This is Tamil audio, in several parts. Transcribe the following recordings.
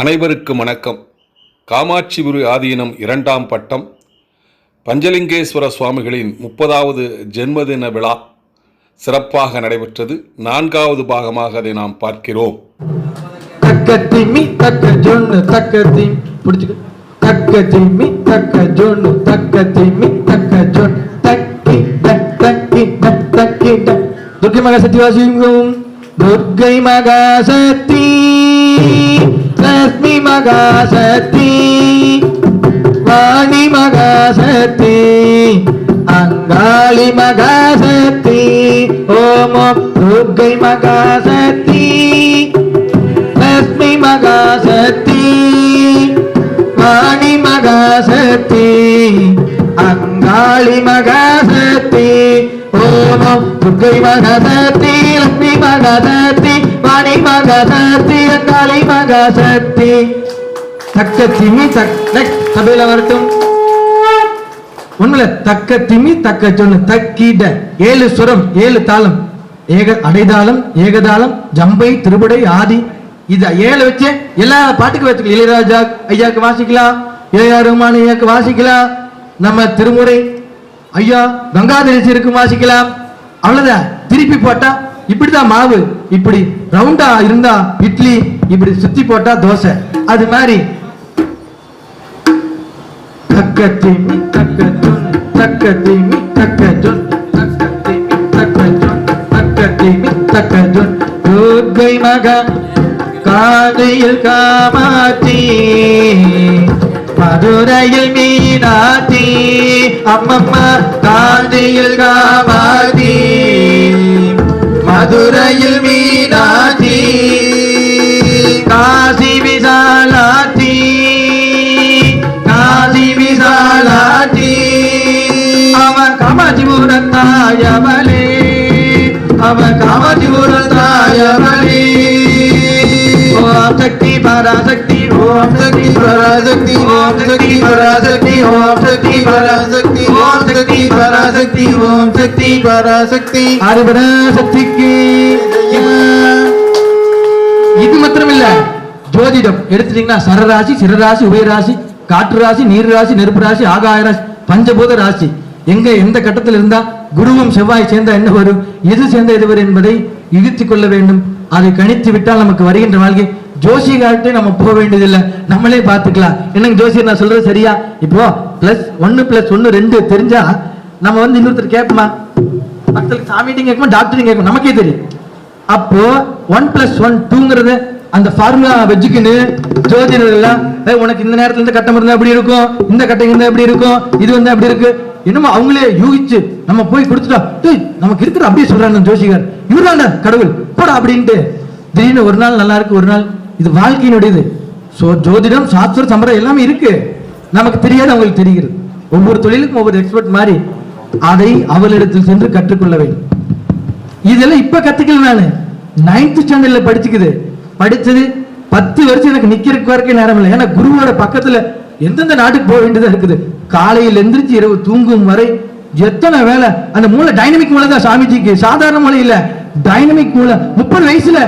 அனைவருக்கும் வணக்கம். காமாட்சிபுரி ஆதீனம் இரண்டாம் பட்டம். பஞ்சலிங்கேஸ்வர சுவாமிகளின் முப்பதாவது ஜென்மதின விழா சிறப்பாக நடைபெற்றது. நான்காவது பாகமாக அதை நாம் பார்க்கிறோம். தக்க திம்மி தக்க ஜொன்னு தக்க திம் பிடிச்சுக்க தக்க திம்மி தக்க ஜொன்னு தக்க திம்மி தக்க ஜொன் தக்கி டக் தக்கி டக் தக்கி துர்க்கை மகா சக்தி வாசிங்கும் துர்க்கை மகா சக்தி லட்சுமி மகாசக்தி வாணி மகாசக்தி அங்காளி மகாசக்தி ஓமம் துர்கை மகாசக்தி துர்க்கை மகாசக்தி வாணி மகாசக்தி அங்காளி மகாசக்தி ஓமம் துர்கை மகாசக்தி லக்ஷ்மி மகாசக்தி வாணி மகாசக்தி. அங்காளி மகாசக்தி தக்க திமி தக்க சபையில வரட்டும். ஒண்ணுல தக்க திமி தக்க சொன்னு தக்கிட. ஏழு சுரம் ஏழு தாளம். ஏக அடைதாளம் ஏகதாளம் ஜம்பை திருபடை ஆதி. இது ஏழு வச்சு எல்லா பாட்டுக்கும் வச்சுக்கலாம். இளையராஜா ஐயாக்கு வாசிக்கலாம். ஏஆர் ரஹ்மான் ஐயாக்கு வாசிக்கலாம். நம்ம திருமுறை ஐயா கங்காதரேசருக்கு வாசிக்கலாம். அவ்வளவுதான். திருப்பி போட்டா இப்படிதான் மாவு. இப்படி ரவுண்டா இருந்தா இட்லி இப்படி சுத்தி போட்டா தோசை. அது மாதிரி. தக்க திமி தக்க ஜொன் தக்க திமி தக்க ஜொன் தக்க திமி காதையில் காமாத்தி மதுரையில் மீனாத்தி அம்மம்மா காதையில் காமாத்தி மதுரையில் மீனாட்சி காசி விசாலாட்சி காசி விசாலாட்சி. அவன் காமாஜிபுரம் தாயவளே அவன் காமாஜிபுரம் தாயவளே. ஓம் சக்தி பராசக்தி ஓம் சக்தி பராசக்தி ஓம் சக்தி பராசக்தி ஓம் சக்தி பராசக்தி. சக்தி பராசக்தி ஓம் சக்தி பராசக்தி. அறுபராசக்திக்கு இது மாத்திரம் இல்ல ஜோதிடம் எடுத்துட்டீங்கன்னா சரராசி சிறராசி உபயராசி காற்று ராசி நீர் ராசி நெருப்பு ராசி ஆகாய ராசி பஞ்சபூத ராசி. எங்க எந்த கட்டத்தில் இருந்தா குருவும் செவ்வாய் சேர்ந்தா என்ன வரும்? எது சேர்ந்த எது வரும் என்பதை இழுத்துக் கொள்ள வேண்டும். அதை கணித்து விட்டால் நமக்கு வருகின்ற வாழ்க்கை ஜோசிகார்ட்டே நம்ம போக வேண்டியதில்லை. நம்மளே பார்த்துக்கலாம். என்னங்க ஜோசியர் நான் சொல்றது சரியா? இப்போ பிளஸ் ஒன்னு பிளஸ் ஒன்னு ரெண்டு தெரிஞ்சா நம்ம வந்து இன்னொருத்தர் கேட்போமா? மக்களுக்கு சாமிட்டையும் கேட்கணும் டாக்டரையும் கேட்கணும் நமக்கே தெரியும். அப்போ ஒன் பிளஸ் ஒன் டூங்கிறது அந்த ஃபார்முலா வச்சுக்கின்னு ஜோதிடர் எல்லாம் உனக்கு இந்த நேரத்துல இந்த கட்டம் இருந்தா எப்படி இருக்கும்? இந்த கட்டம் இருந்தா எப்படி இருக்கும்? இது வந்து அப்படி இருக்கு? என்னமோ அவங்களே யூகிச்சு நம்ம போய் கொடுத்துட்டோம் நமக்கு இருக்கிற அப்படியே சொல்றாங்க ஜோசிகர் இவராண்ட கடவுள். போடா அப்படின்ட்டு திடீர்னு ஒரு நாள் நல்லா இருக்கு ஒரு நாள் இது வாழ்க்கையினுடையது. சோ ஜோதிடம் சாஸ்திர சம்பிரதாயம் எல்லாமே இருக்கு. நமக்கு தெரியாது அவங்களுக்கு தெரிகிறது. ஒவ்வொரு தொழிலுக்கும் ஒவ்வொரு எக்ஸ்பர்ட் மாதிரி அதை அவளிடத்தில் சென்று கற்றுக்கொள்ள வேண்டும். இதெல்லாம் இப்ப கத்துக்கல நானு. நைன்த் ஸ்டாண்டர்ட்ல படிச்சுக்குது. படிச்சது பத்து வருஷம் எனக்கு நிக்கிறதுக்கு வரைக்கும் நேரம் இல்லை. ஏன்னா குருவோட பக்கத்துல எந்தெந்த நாட்டுக்கு போக வேண்டியதா இருக்குது? காலையில் எந்திரிச்சு இரவு தூங்கும் வரை எத்தனை வேலை அந்த மூளை டைனமிக் மூளை தான் சாமிஜிக்கு. சாதாரண மூளை இல்லை. டைனமிக் மூளை. முப்பது வயசுல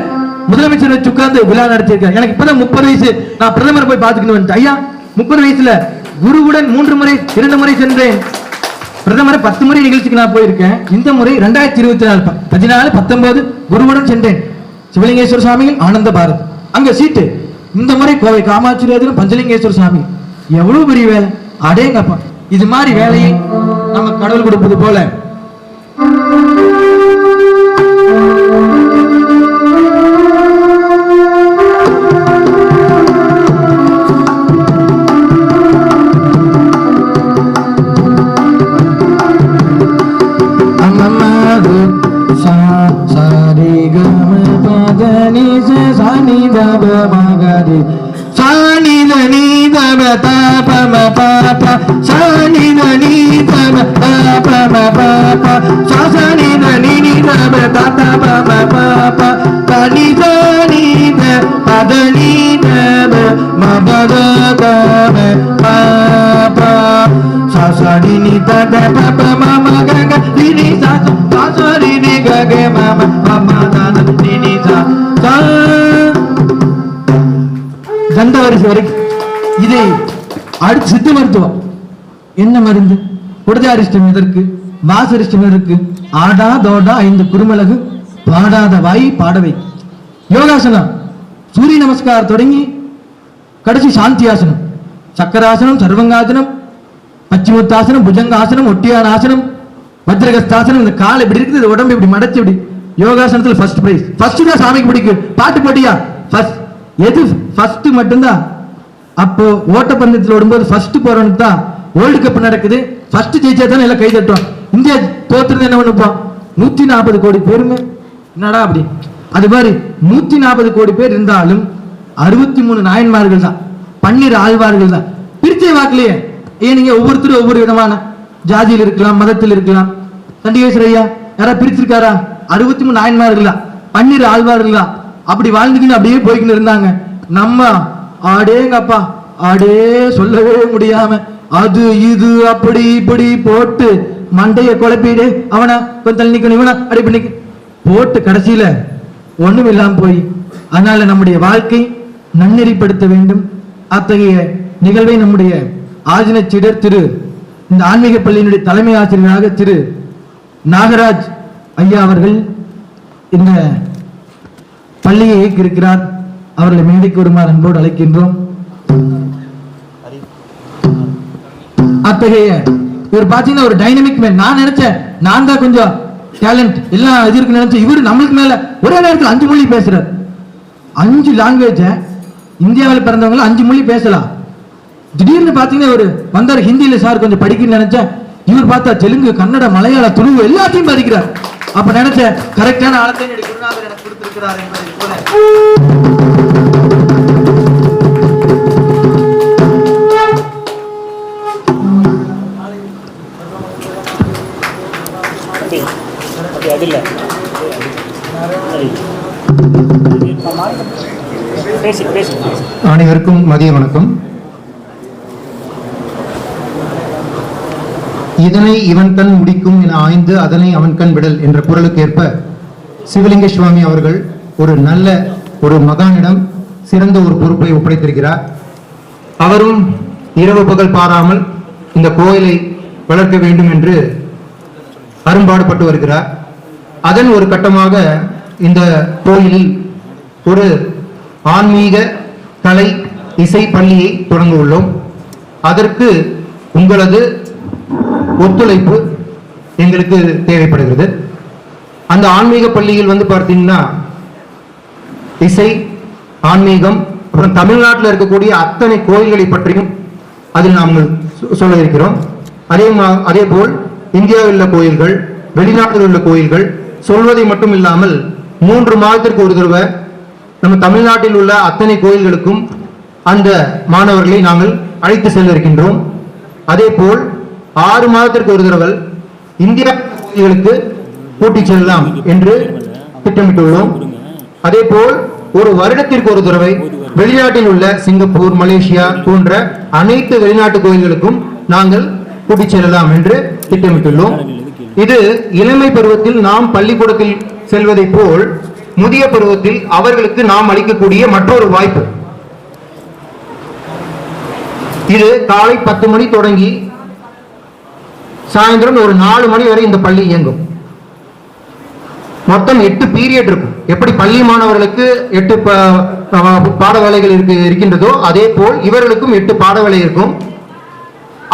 முதலமைச்சர் வச்சு உட்கார்ந்து விழா நடத்தியிருக்காரு. எனக்கு இப்பதான் முப்பது வயசு. நான் பிரதமர் போய் பாத்துக்கணும் ஐயா முப்பது வயசுல குருவுடன் மூன்று முறை இரண்டு முறை சென்றேன். பிரதமர் பத்து முறை நிகழ்ச்சிக்கு நான் போயிருக்கேன். இந்த முறை ரெண்டாயிரத்தி இருபத்தி நாலு பதினாலு பத்தொன்பது குருவுடன் சென்றேன். சிவலிங்கேஸ்வர சுவாமிகள் ஆனந்த பாரத். அங்க சீட்டு. இந்த முறை கோவை காமாட்சி பஞ்சலிங்கேஸ்வர சுவாமி. எவ்வளவு பெரிய வேலை? அடேங்கப்பா. இது மாதிரி வேலையை நம்ம கடவுள் கொடுப்பது போல. தப தாப ம பாப சானி தனி தப தாப ம பாப சாசனி தனி நி தப தாத ப ம பாப. தனி தனி த பதனி தப ம பத தப பாப சாசனி நி தப பப ம ம க க ரி ரி சா சா இது அடுத்து சித்த மருத்துவம் என்ன மருந்து? குடஜாரிஷ்டம் எதற்கு? வாசரிஷ்டம் எதற்கு? ஆடா தோடா ஐந்து குருமிளகு பாடாத வாய் பாடவை யோகாசனம். சூரிய நமஸ்காரம் தொடங்கி கடைசி சாந்தி ஆசனம் சக்கராசனம் சர்வங்காசனம் பச்சிமுத்தாசனம் புஜங்காசனம் ஒட்டியான ஆசனம் வஜ்ரகஸ்தாசனம் இந்த கால் இப்படி இருக்குது இந்த உடம்பு இப்படி மடச்சு இப்படி. யோகாசனத்துல ஃபர்ஸ்ட் பிரைஸ் ஃபர்ஸ்ட் தான் சாமிக்கு பிடிக்கும் பாட்டு போட்டியா? ஃபர்ஸ்ட் எது? ஃபர்ஸ்ட் மட்டும்தான். அப்போ ஓட்டப்பந்தயத்தில் ஓடும்போது ஃபர்ஸ்ட் போறவனுக்கு தான் வேர்ல்டு கப் நடக்குது. ஃபர்ஸ்ட் ஜெயிச்சா தானே எல்லாம் கை தட்டுவோம் இந்தியா தோத்துறது என்ன பண்ணுப்போம் நூத்தி நாற்பது கோடி பேருமே. என்னடா அப்படி? அது மாதிரி நூத்தி நாற்பது கோடி பேர் இருந்தாலும் அறுபத்தி மூணு நாயன்மார்கள் தான். பன்னீர் ஆழ்வார்கள் தான். பிரிச்சை வாக்கலையே. ஏன் நீங்க ஒவ்வொருத்தரும் ஒவ்வொரு விதமான ஜாதியில் இருக்கலாம் மதத்தில் இருக்கலாம். சண்டிகேஸ்வர ஐயா யாரா பிரிச்சிருக்காரா? அறுபத்தி மூணு நாயன்மார்கள் தான். பன்னீர் ஆழ்வார்கள் தான். அப்படி வாழ்ந்துக்கின்னு அப்படியே போய்க்கின்னு இருந்தாங்க. நம்ம ஆடேங்கப்பா ஆடே சொல்லவே முடியாம அது இது அப்படி இப்படி போட்டு மண்டைய குழப்பிடு அவனா கொஞ்சம் தள்ளி நிக்கணும் இவனா அப்படி பண்ணி போட்டு கடைசியில ஒண்ணும் இல்லாம போய் அதனால நம்முடைய வாழ்க்கை நன்னெறிப்படுத்த வேண்டும். அத்தகைய நிகழ்வை நம்முடைய ஆதினச்சிடர் திரு இந்த ஆன்மீக பள்ளியினுடைய தலைமை ஆசிரியராக திரு நாகராஜ் ஐயா அவர்கள் இந்த பள்ளியை இயக்கியிருக்கிறார். அவர்களை மேடைக்கு வருமாறு அன்போடு அழைக்கின்றோம். அத்தகைய இவர் பாத்தீங்கன்னா ஒரு டைனமிக் மேன் நான் நினைச்சேன் நான் தான் கொஞ்சம் டேலண்ட் எல்லாம் இது இருக்குன்னு நினைச்சேன் இவர் நம்மளுக்கு மேல ஒரே நேரத்தில் அஞ்சு மொழி பேசுறார். அஞ்சு லாங்குவேஜ இந்தியாவில் பிறந்தவங்க அஞ்சு மொழி பேசலாம். திடீர்னு பாத்தீங்கன்னா இவர் வந்தார் ஹிந்தியில சார் கொஞ்சம் படிக்கணும்னு நினைச்சேன் இவர் பார்த்தா தெலுங்கு கன்னட மலையாள துளுவு எல்லாத்தையும் படிக்கிறார். அப்ப நினைச்சேன் கரெக்டான ஆளத்தை குருநாதர் எனக்கு கொடுத்திருக்கிறார் என்பதை போல. அப்படி அனைவருக்கும் மதிய வணக்கம். இதனை இவன் கண் முடிக்கும் என ஆய்ந்து அதனை அவன் கண் விடல் என்ற குரலுக்கேற்ப சிவலிங்க சுவாமி அவர்கள் ஒரு நல்ல ஒரு மகானிடம் சிறந்த ஒரு பொறுப்பை ஒப்படைத்திருக்கிறார். அவரும் இரவு பகல் பாராமல் இந்த கோயிலை வளர்க்க வேண்டும் என்று அரும்பாடுபட்டு வருகிறார். அதன் ஒரு கட்டமாக இந்த கோயிலில் ஒரு ஆன்மீக கலை இசை பள்ளியை தொடங்க உள்ளோம். அதற்கு உங்களது ஒத்துழைப்பு எங்களுக்கு தேவைப்படுகிறது. அந்த ஆன்மீக பள்ளியில் வந்து பார்த்தீங்கன்னா இசை ஆன்மீகம் அப்புறம் தமிழ்நாட்டில் இருக்கக்கூடிய அத்தனை கோயில்களை பற்றியும் அதில் நாம் சொ- சொல்ல இருக்கிறோம் அதே மா- அதே போல் இந்தியாவில் உள்ள கோயில்கள் வெளிநாட்டில் உள்ள கோயில்கள் சொல்வதை மட்டும் இல்லாமல் மூன்று மாதத்திற்கு ஒரு தடவை நம்ம தமிழ்நாட்டில் உள்ள அத்தனை கோயில்களுக்கும் அந்த மாணவர்களை நாங்கள் அழைத்து செல்ல இருக்கின்றோம் அதே போல் ஆறு மாதத்திற்கு ஒரு தடவை இந்தியா கோயில்களுக்கு கூட்டிச் செல்லலாம் என்று திட்டமிட்டுள்ளோம். அதே போல் ஒரு வருடத்திற்கு ஒரு தடவை வெளிநாட்டில் உள்ள சிங்கப்பூர் மலேசியா போன்ற அனைத்து வெளிநாட்டு கோயில்களுக்கும் நாங்கள் கூட்டிச் செல்லலாம் என்று திட்டமிட்டுள்ளோம். இது இளமை பருவத்தில் நாம் பள்ளிக்கூடத்தில் செல்வதைப் போல் முதிய பருவத்தில் அவர்களுக்கு நாம் அளிக்கக்கூடிய மற்றொரு வாய்ப்பு. இது காலை பத்து மணி தொடங்கி சாயந்தரம் ஒரு நாலு மணி வரை இந்த பள்ளி இயங்கும். மொத்தம் எட்டு பீரியட் இருக்கும். எப்படி பள்ளி மாணவர்களுக்கு எட்டு பாட வேலைகள் இருக்கு இருக்கின்றதோ அதே போல் இவர்களுக்கும் எட்டு பாட வேலை இருக்கும்.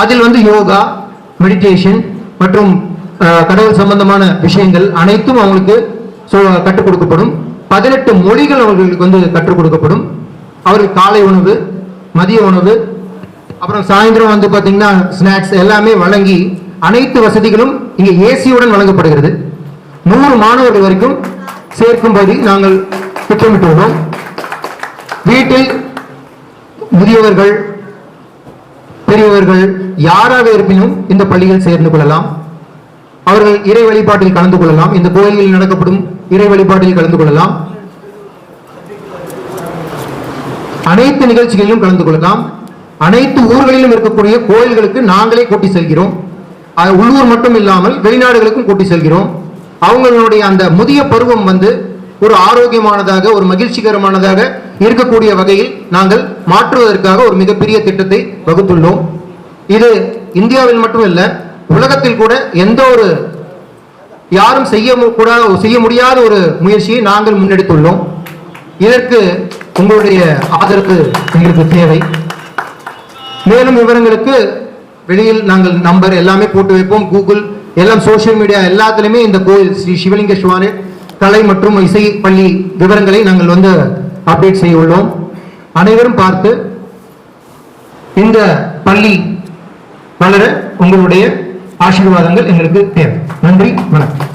அதில் வந்து யோகா மெடிடேஷன் மற்றும் கடவுள் சம்பந்தமான விஷயங்கள் அனைத்தும் அவங்களுக்கு கற்றுக் கொடுக்கப்படும். பதினெட்டு மொழிகள் அவர்களுக்கு வந்து கற்றுக் கொடுக்கப்படும். அவர்கள் காலை உணவு மதிய உணவு அப்புறம் சாயந்தரம் வந்து பார்த்தீங்கன்னா ஸ்நாக்ஸ் எல்லாமே வழங்கி அனைத்து வசதிகளும் இங்கே ஏசியுடன் வழங்கப்படுகிறது. நூறு மாணவர்கள் வரைக்கும் சேர்க்கும்படி நாங்கள் திட்டமிட்டுள்ளோம். வீட்டில் முதியவர்கள் பெரியவர்கள் யாராக இருப்பினும் இந்த பள்ளியில் சேர்ந்து கொள்ளலாம். அவர்கள் இறை வழிபாட்டில் கலந்து கொள்ளலாம். இந்த கோயிலில் நடக்கப்படும் இறை வழிபாட்டில் கலந்து கொள்ளலாம். அனைத்து நிகழ்ச்சிகளிலும் கலந்து கொள்ளலாம். அனைத்து ஊர்களிலும் இருக்கக்கூடிய கோயில்களுக்கு நாங்களே கூட்டி செல்கிறோம். உள்ளூர் மட்டும் இல்லாமல் வெளிநாடுகளுக்கும் கூட்டி செல்கிறோம். அவங்களுடைய அந்த முதிய பருவம் வந்து ஒரு ஆரோக்கியமானதாக ஒரு மகிழ்ச்சிகரமானதாக இருக்கக்கூடிய வகையில் நாங்கள் மாற்றுவதற்காக ஒரு மிகப்பெரிய திட்டத்தை வகுத்துள்ளோம். இது இந்தியாவில் மட்டுமல்ல உலகத்தில் கூட எந்த ஒரு யாரும் செய்ய கூட செய்ய முடியாத ஒரு முயற்சியை நாங்கள் முன்னெடுத்துள்ளோம். இதற்கு உங்களுடைய ஆதரவு எங்களுக்கு தேவை. மேலும் விவரங்களுக்கு வெளியில் நாங்கள் நம்பர் எல்லாமே போட்டு வைப்போம். கூகுள் எல்லாம் சோஷியல் மீடியா எல்லாத்துலேயுமே இந்த கோயில் ஸ்ரீ சிவலிங்க சுவாமி கலை மற்றும் இசை பள்ளி விவரங்களை நாங்கள் வந்து அப்டேட் செய்ய உள்ளோம். அனைவரும் பார்த்து இந்த பள்ளி வளர உங்களுடைய ஆசீர்வாதங்கள் எங்களுக்கு தேவை. நன்றி வணக்கம்.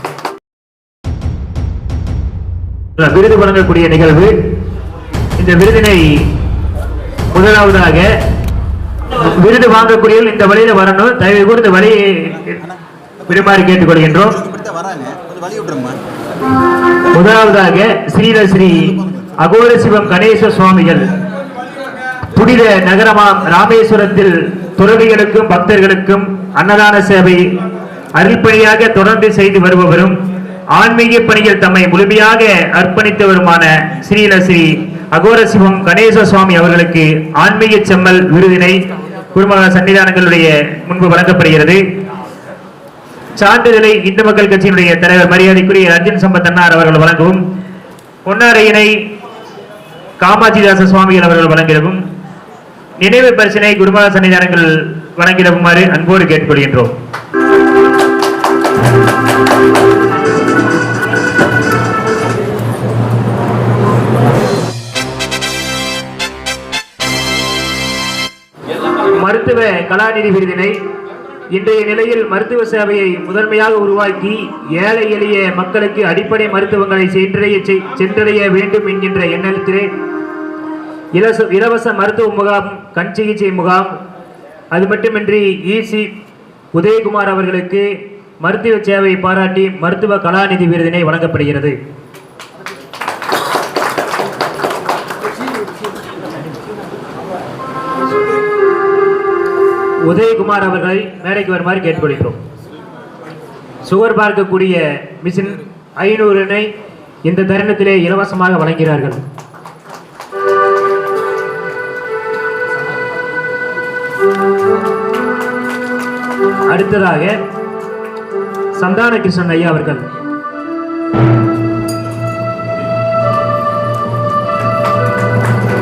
விருது வழங்கக்கூடிய நிகழ்வு இந்த விருதினை முதலாவதாக விருது வாங்கக்கூடிய இந்த வழியில வரணும். தயவு இந்த வழியை விடுமாறு கேட்டுக்கொள்கின்றோம். முதலாவதாக ஸ்ரீல ஸ்ரீ அகோர சிவம் கணேச சுவாமிகள் புனித நகரமாம் ராமேஸ்வரத்தில் துறவிகளுக்கும் பக்தர்களுக்கும் அன்னதான சேவை அருள்பணியாக தொடர்ந்து செய்து வருபவரும் ஆன்மீக பணியில் தம்மை முழுமையாக அர்ப்பணித்தவருமான ஸ்ரீல ஸ்ரீ அகோர சிவம் கணேச சுவாமி அவர்களுக்கு ஆன்மீக செம்மல் விருதினை குருமக சன்னிதானங்களுடைய முன்பு வழங்கப்படுகிறது. சான்றிதழை இந்து மக்கள் கட்சியினுடைய தலைவர் மரியாதைக்குரிய அர்ஜுன் சம்பத் அன்னார் அவர்கள் வழங்கவும் பொன்னாரையினை காமாட்சிதாச சுவாமிகள் அவர்கள் வழங்கவும் நினைவு பரிசனை குருமக சன்னிதானங்கள் வணங்கிடவுமாறு அன்போடு கேட்டுக்கொள்கின்றோம். மருத்துவ கலாநிதி விருதினை இன்றைய நிலையில் மருத்துவ சேவையை முதன்மையாக உருவாக்கி ஏழை எளிய மக்களுக்கு அடிப்படை மருத்துவங்களை சென்றடைய சென்றடைய வேண்டும் என்கின்ற எண்ணத்திலே இலவச இலவச மருத்துவ முகாம் கண் சிகிச்சை முகாம் அது மட்டுமின்றி இசி உதயகுமார் அவர்களுக்கு மருத்துவ சேவையை பாராட்டி மருத்துவ கலாநிதி விருதினை வழங்கப்படுகிறது. உதயகுமார் அவர்களை மேடைக்கு வருமாறு கேட்டுக்கொள்கிறோம். சுகர் பார்க்கக்கூடிய மிஷின் ஐநூறுனை இந்த தருணத்திலே இலவசமாக வழங்கிறார்கள் அடுத்ததாக சந்தான கிருஷ்ணன் ஐயா அவர்கள்.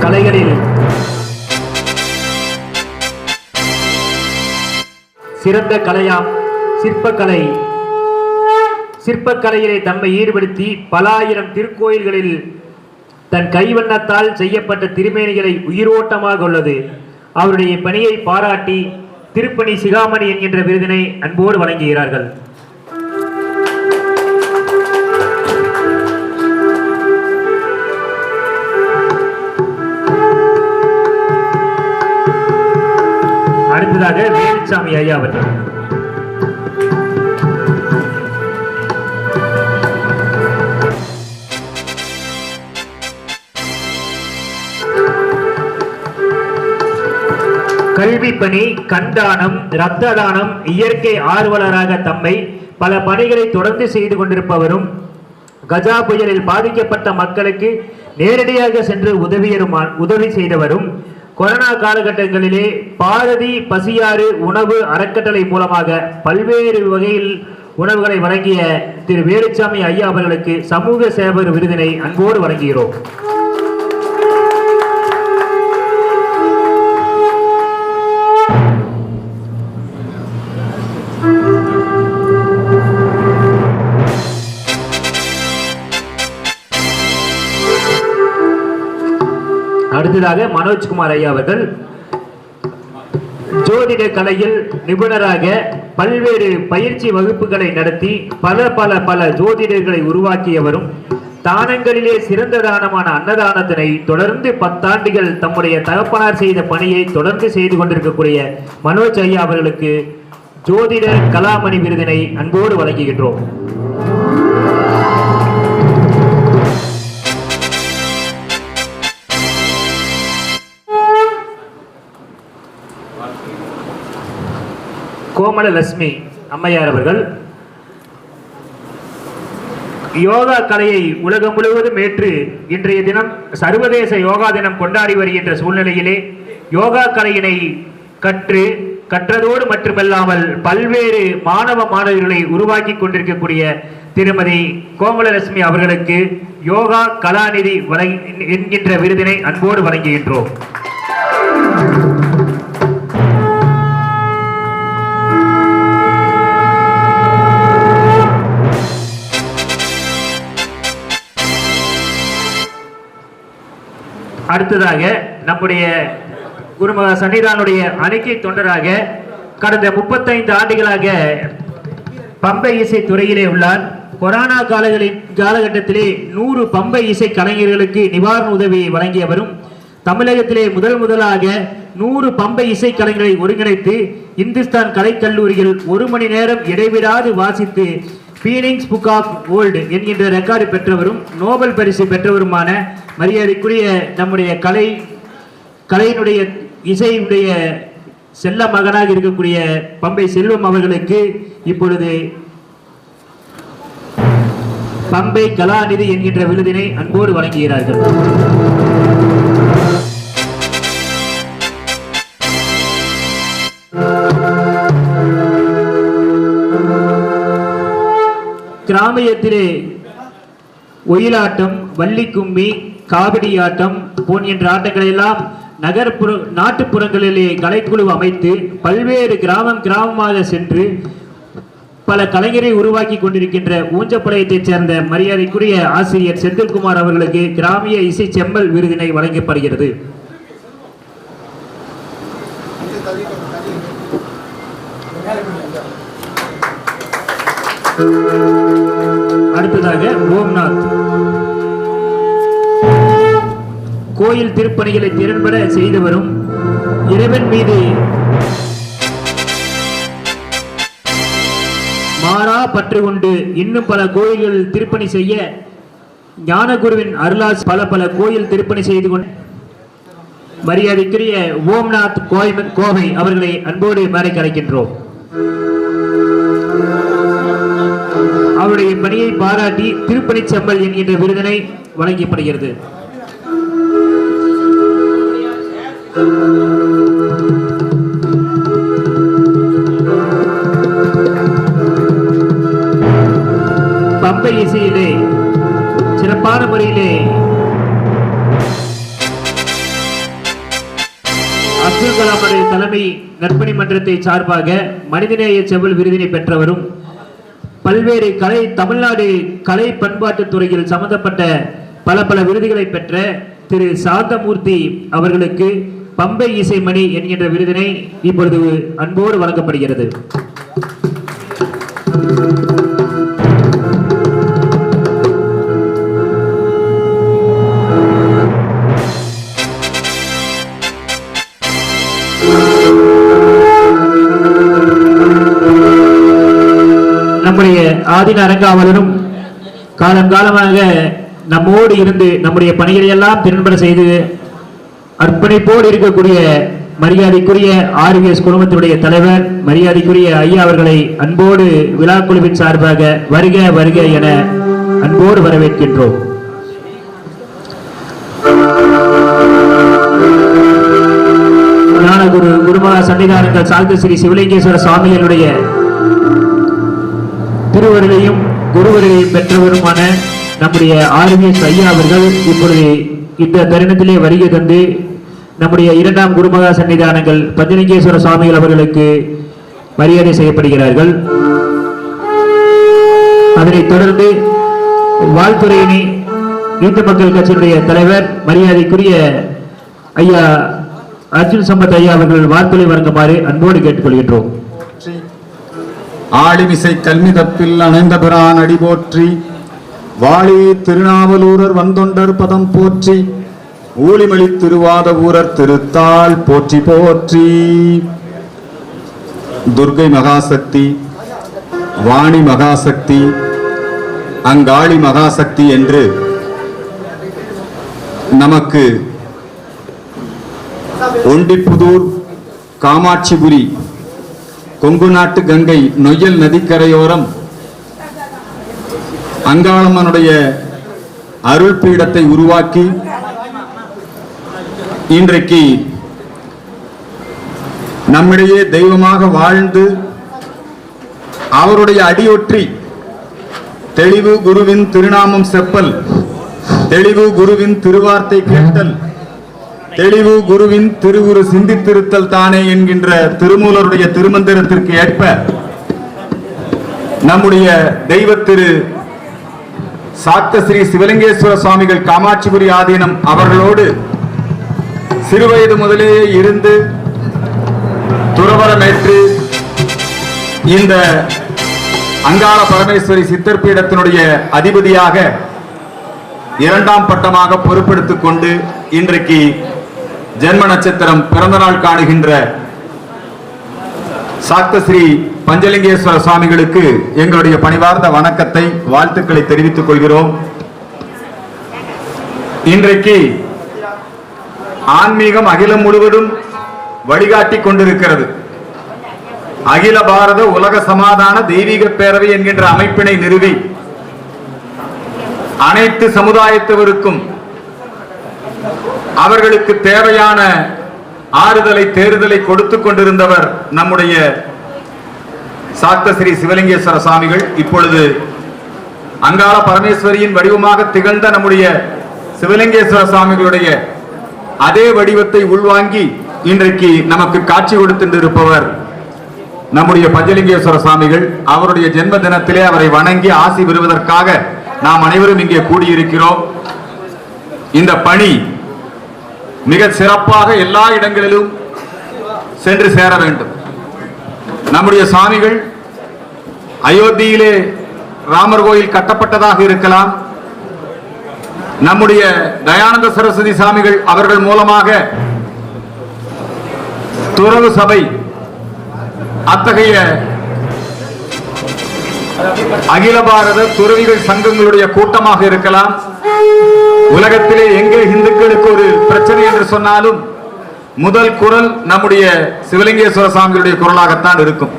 கலைகளில் சிறந்த கலையாம் சிற்பக்கலை. சிற்பக்கலையிலே தம்மை ஈடுபடுத்தி பல ஆயிரம் திருக்கோயில்களில் தன் கைவண்ணத்தால் செய்யப்பட்ட திருமேனிகளை உயிரோட்டமாக உள்ளது. அவருடைய பணியை பாராட்டி திருப்பணி சிகாமணி என்கின்ற விருதினை அன்போடு வழங்குகிறார்கள். அடுத்ததாக வேலுச்சாமி ஐயா அவர்கள். கல்வி பணி கண்தானம் இரத்த தானம் இயற்கை ஆர்வலராக தம்மை பல பணிகளை தொடர்ந்து செய்து கொண்டிருப்பவரும் கஜா புயலில் பாதிக்கப்பட்ட மக்களுக்கு நேரடியாக சென்று உதவியருமா உதவி செய்தவரும் கொரோனா காலகட்டங்களிலே பாரதி பசியாறு உணவு அறக்கட்டளை மூலமாக பல்வேறு வகையில் உணவுகளை வழங்கிய திரு வேலுச்சாமி ஐயா அவர்களுக்கு சமூக சேவர் விருதினை அன்போடு வழங்குகிறோம். அடுத்ததாக மனோஜ்குமார் ஐயா அவர்கள் ஜோதிட கலையில் நிபுணராக பல்வேறு பயிற்சி வகுப்புகளை நடத்தி பல பல பல ஜோதிடர்களை உருவாக்கியவரும் தானங்களிலே சிறந்த தானமான அன்னதானத்தினை தொடர்ந்து பத்தாண்டுகள் தம்முடைய தகப்பனார் செய்த பணியை தொடர்ந்து செய்து கொண்டிருக்கக்கூடிய மனோஜ் ஐயா அவர்களுக்கு ஜோதிட கலாமணி விருதினை அன்போடு வழங்குகின்றோம். கோமல லட்சுமி அம்மையார் அவர்கள் யோகா கலையை உலகம் முழுவதும் ஏற்று இன்றைய தினம் சர்வதேச யோகா தினம் கொண்டாடி வருகின்ற சூழ்நிலையிலே யோகா கலையினை கற்று கற்றதோடு மட்டுமல்லாமல் பல்வேறு மாணவ மாணவிகளை உருவாக்கி கொண்டிருக்கக்கூடிய திருமதி கோமலலட்சுமி அவர்களுக்கு யோகா கலாநிதி வழங்கி என்கின்ற விருதினை அன்போடு வழங்குகின்றோம். அடுத்ததாக நம்முடைய குருமகா சன்னிதானுடைய அணிக்கை தொண்டராக கடந்த முப்பத்தைந்து ஆண்டுகளாக பம்பை இசை துறையிலே உள்ளார். கொரோனா காலங்களின் காலகட்டத்திலே நூறு பம்பை இசை கலைஞர்களுக்கு நிவாரண உதவியை வழங்கியவரும் தமிழகத்திலே முதல் முதலாக நூறு பம்பை இசை கலைஞரை ஒருங்கிணைத்து இந்துஸ்தான் கலைக்கல்லூரியில் ஒரு மணி நேரம் இடைவிடாது வாசித்து பீனிங்ஸ் புக் ஆஃப் வேர்ல்டு என்கின்ற ரெக்கார்டு பெற்றவரும் நோபல் பரிசு பெற்றவருமான மரியாதைக்குரிய நம்முடைய கலை கலையினுடைய இசையினுடைய செல்ல மகனாக இருக்கக்கூடிய பம்பை செல்வம் அவர்களுக்கு இப்பொழுது பம்பை கலாநிதி என்கின்ற விருதினை அன்போடு வழங்குகிறார்கள். கிராமியத்திலே ஒயிலாட்டம் வள்ளிக்கும்மி காவடியாட்டம் போன்ற ஆட்டங்களை எல்லாம் நகர்ப்புற நாட்டுப்புறங்களிலே கலைக்குழு அமைத்து பல்வேறு கிராமம் கிராமமாக சென்று பல கலைஞரை உருவாக்கி கொண்டிருக்கின்ற ஊஞ்சப்பாளையத்தைச் சேர்ந்த மரியாதைக்குரிய ஆசிரியர் செந்தில்குமார் அவர்களுக்கு கிராமிய இசை செம்மல் விருதினை வழங்கப்படுகிறது. அடுத்ததாக ஓம்நாத். கோயில் திருப்பணிகளை திறன்பட செய்து வரும் இறைவன் மீது மாறா பற்று கொண்டு இன்னும் பல கோயில்கள் திருப்பணி செய்ய ஞானகுருவின் அருளாஸ் பல பல கோயில் திருப்பணி செய்து கொண்டு மரியாதைக்குரிய ஓம்நாத் கோய்- கோவை அவர்களை அன்போடு மேடைக்கு கலைக்கின்றோம் அவருடைய பணியை பாராட்டி திருப்பணி செம்பல் என்கின்ற விருதினை வழங்கப்படுகிறது. பம்பை இசையிலே சிறப்பான முறையிலே அப்துல் கலாம் தலைமை நற்பணி மன்றத்தை சார்பாக மனிதநேய செவ்வல் விருதினை பெற்றவரும் பல்வேறு கலை தமிழ்நாடு கலை பண்பாட்டு துறையில் சம்பந்தப்பட்ட பல பல விருதுகளை பெற்ற திரு சாந்தமூர்த்தி அவர்களுக்கு பம்பை இசைமணி என்கின்ற விருதினை இப்பொழுது அன்போடு வழங்கப்படுகிறது. ஆதின அரங்காவலரும் காலங்காலமாக நம்மோடு இருந்து நம்முடைய பணிகளை எல்லாம் திறன்பட செய்து அர்ப்பணிப்போடு இருக்கக்கூடிய மரியாதைக்குரிய ஆர்விஎஸ் குழுமத்தினுடைய தலைவர் மரியாதைக்குரிய ஐயா அவர்களை அன்போடு விழா குழுவின் சார்பாக வருக வருக என அன்போடு வரவேற்கின்றோம். ஞானகுரு குருமா சன்னிதானங்கள் சார்ந்த ஸ்ரீ சிவலிங்கேஸ்வர சுவாமிகளுடைய திருவருளையும் குருவருளையும் பெற்றவருமான நம்முடைய ஆர்விஎஸ் ஐயா அவர்கள் இப்பொழுது இந்த தருணத்திலே வருகை தந்து நம்முடைய இரண்டாம் குருமகா சன்னிதானங்கள் பஞ்சலிங்கேஸ்வர சுவாமிகள் அவர்களுக்கு மரியாதை செய்யப்படுகிறார்கள். அதனைத் தொடர்ந்து வாழ்த்துறையினி இந்து மக்கள் கட்சியினுடைய தலைவர் மரியாதைக்குரிய ஐயா அர்ஜுன் சம்பத் ஐயா அவர்கள் வாழ்த்துறை வழங்குமாறு அன்போடு கேட்டுக்கொள்கின்றோம். ஆளிமிசை கல்மிதப்பில் அணைந்த பிரான் அடி போற்றி வாழி திருநாவலூரர் வந்தொண்டர் பதம் போற்றி ஊழிமொழி திருவாத ஊரர் திருத்தாள் போற்றி போற்றி. துர்கை மகாசக்தி வாணி மகாசக்தி அங்காளி மகாசக்தி என்று நமக்கு ஒண்டிப்புதூர் காமாட்சிபுரி கொங்கு நாட்டு கங்கை நொய்யல் நதிக்கரையோரம். அங்காளம்மனுடைய அருள் பீடத்தை உருவாக்கி இன்றைக்கு நம்மிடையே தெய்வமாக வாழ்ந்து அவருடைய அடியொற்றி தெளிவு குருவின் திருநாமம் செப்பல். தெளிவு குருவின் திருவார்த்தை கேட்டல். தெளிவு குருவின் திருவுரு சிந்தித்திருத்தல் தானே என்கின்ற திருமூலருடைய திருமந்திரத்திற்கு ஏற்ப நம்முடைய தெய்வ திரு சாத்த ஸ்ரீ சிவலிங்கேஸ்வர சுவாமிகள் காமாட்சிபுரி ஆதீனம் அவர்களோடு சிறுவயது முதலேயே இருந்து துறவரமேற்று இந்த அங்காள பரமேஸ்வரி சித்தர் பீடத்தினுடைய அதிபதியாக இரண்டாம் பட்டமாக பொறுப்பெடுத்துக் கொண்டு இன்றைக்கு ஜென்ம நட்சத்திரம் பிறந்த நாள் காணுகின்ற சாக்தஸ்ரீ பஞ்சலிங்கேஸ்வர சுவாமிகளுக்கு எங்களுடைய பணிவார்ந்த வணக்கத்தை வாழ்த்துக்களை தெரிவித்துக் கொள்கிறோம். இன்றைக்கு ஆன்மீகம் அகிலம் முழுவதும் வழிகாட்டி கொண்டிருக்கிறது. அகில பாரத உலக சமாதான தெய்வீக பேரவை என்கின்ற அமைப்பினை நிறுவி அனைத்து சமுதாயத்தவருக்கும் அவர்களுக்கு தேவையான ஆறுதலை தேறுதலை கொடுத்து கொண்டிருந்தவர் நம்முடைய சாத்த ஸ்ரீ சிவலிங்கேஸ்வர சுவாமிகள் இப்பொழுது அங்காள பரமேஸ்வரியின் வடிவமாக திகழ்ந்த நம்முடைய சிவலிங்கேஸ்வர சுவாமிகளுடைய அதே வடிவத்தை உள்வாங்கி இன்றைக்கு நமக்கு காட்சி கொடுத்திருப்பவர் நம்முடைய பஞ்சலிங்கேஸ்வர சுவாமிகள் அவருடைய ஜென்ம தினத்திலே அவரை வணங்கி ஆசி பெறுவதற்காக நாம் அனைவரும் இங்கே கூடியிருக்கிறோம். இந்த பணி மிக சிறப்பாக எல்லா இடங்களிலும் சென்று சேர வேண்டும். நம்முடைய சாமிகள் அயோத்தியிலே ராமர் கோயில் கட்டப்பட்டதாக இருக்கலாம். நம்முடைய தயானந்த சரஸ்வதி சாமிகள் அவர்கள் மூலமாக துறவு சபை அத்தகைய அகில பாரத துறவிகள் சங்கங்களுடைய கூட்டமாக இருக்கலாம். உலகத்திலே எங்கே இந்துக்களுக்கு ஒரு பிரச்சனை என்று சொன்னாலும் முதல் குரல் நம்முடைய சிவலிங்கேஸ்வர சாமிகளுடைய குரலாகத்தான் இருக்கும்.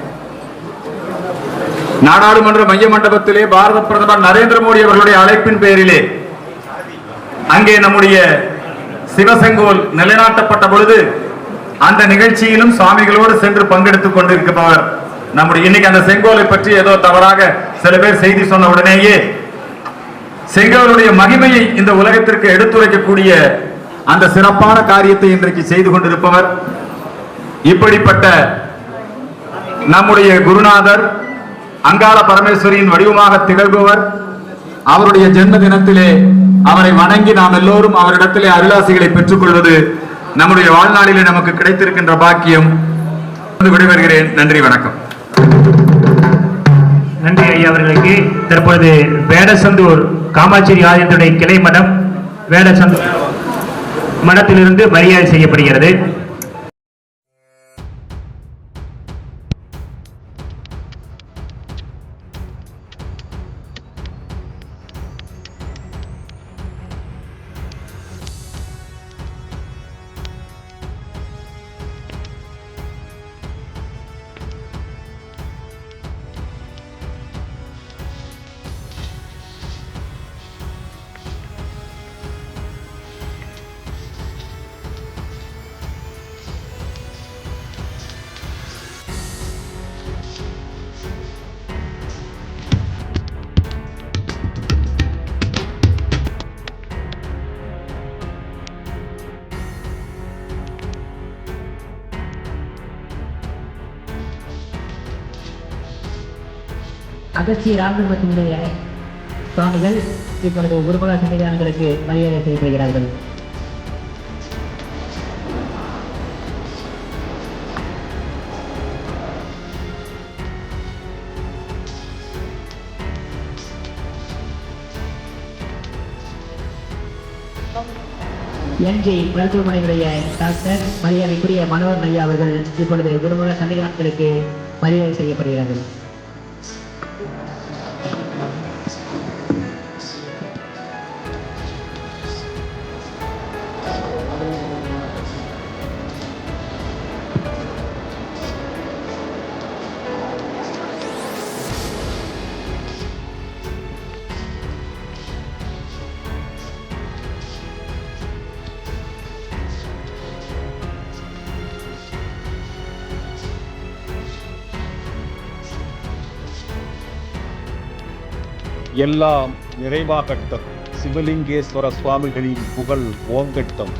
நாடாளுமன்ற மைய மண்டபத்திலே பாரத பிரதமர் நரேந்திர மோடி அவர்களுடைய அழைப்பின் பேரிலே அங்கே நம்முடைய சிவசெங்கோல் நிலைநாட்டப்பட்ட பொழுது அந்த நிகழ்ச்சியிலும் சுவாமிகளோடு சென்று பங்கெடுத்துக் கொண்டிருப்பவர் நம்முடைய இன்னைக்கு அந்த செங்கோலை பற்றி ஏதோ தவறாக சில பேர் செய்தி சொன்ன உடனேயே செங்கோலுடைய மகிமையை இந்த உலகத்திற்கு எடுத்துரைக்கக்கூடிய அந்த சிறப்பான காரியத்தை இன்றைக்கு செய்து கொண்டிருப்பவர் இப்படிப்பட்ட நம்முடைய குருநாதர் அங்காள பரமேஸ்வரியின் வடிவமாக திகழ்பவர். அவருடைய ஜென்ம தினத்திலே அவரை வணங்கி நாம் எல்லோரும் அவரிடத்திலே அருளாசிகளை பெற்றுக்கொள்வது நம்முடைய வாழ்நாளிலே நமக்கு கிடைத்திருக்கின்ற பாக்கியம். விடைபெறுகிறேன். நன்றி வணக்கம். நன்றி ஐயா அவர்களுக்கு. தற்பொழுது வேடசந்தூர் காமாட்சி ஆதியத்துடைய கிளை மடம் வேடசந்தூர் மடத்திலிருந்து மரியாதை செய்யப்படுகிறது. அகஸ்திய ராமலிங்கத்தினுடைய சுவாமிகள் இப்பொழுது குருபல சன்னிதானங்களுக்கு மரியாதை செய்யப்படுகிறார்கள் என்ஜி மருத்துவமனையுடைய டாக்டர் மரியாதைக்குரிய மனோகர் ஐயா அவர்கள் இப்பொழுது குருமுக சன்னிதானங்களுக்கு மரியாதை செய்யப்படுகிறார்கள். எல்லாம் நிறைவாகட்டும். சிவலிங்கேஸ்வர சுவாமிகளின் புகழ் ஓங்கட்டும்.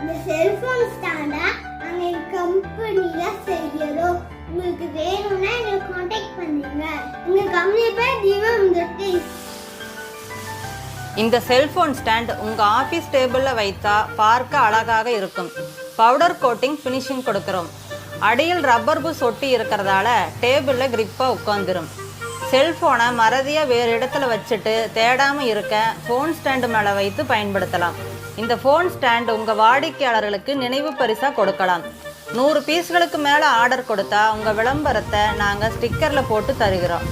இந்த செல்போன் ஸ்டாண்டை நாங்கள் கம்பெனியில் செய்கிறோம் உங்களுக்கு வேணும்னா எங்களை காண்டாக்ட் பண்ணுங்க. எங்கள் கம்பெனி பேர் தீபம் தொட்டி இந்த செல்போன் ஸ்டாண்ட் உங்க ஆபீஸ் டேபிள்ல வைத்தா பார்க்க அழகாக இருக்கும். பவுடர் கோட்டிங் ஃபினிஷிங் கொடுக்குறோம். அடியில் ரப்பர் பூஸ் ஒட்டி இருக்கிறதால டேபிளில் கிரிப்பாக உட்காந்துரும் செல்ஃபோனை மறதியாக வேறு இடத்துல வச்சுட்டு தேடாமல் இருக்க ஃபோன் ஸ்டாண்டு மேலே வைத்து பயன்படுத்தலாம். இந்த ஃபோன் ஸ்டாண்ட் உங்கள் வாடிக்கையாளர்களுக்கு நினைவு பரிசாக கொடுக்கலாம். நூறு பீஸ்களுக்கு மேலே ஆர்டர் கொடுத்தா உங்கள் விளம்பரத்தை நாங்கள் ஸ்டிக்கரில் போட்டு தருகிறோம்.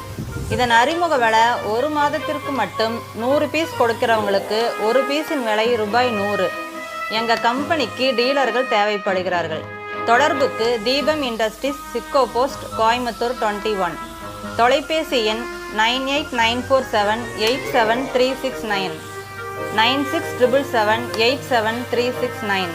இதன் அறிமுக விலை ஒரு மாதத்திற்கு மட்டும் நூறு பீஸ் கொடுக்கிறவங்களுக்கு ஒரு பீஸின் விலை ரூபாய் நூறு. எங்கள் கம்பெனிக்கு டீலர்கள் தேவைப்படுகிறார்கள். தொடர்புக்கு தீபம் இண்டஸ்ட்ரீஸ் சிக்கோ போஸ்ட் கோயம்புத்தூர் டுவெண்ட்டி ஒன். தொலைபேசி எண் nine eight nine four seven eight seven three six nine. Nine six triple seven eight seven three six nine.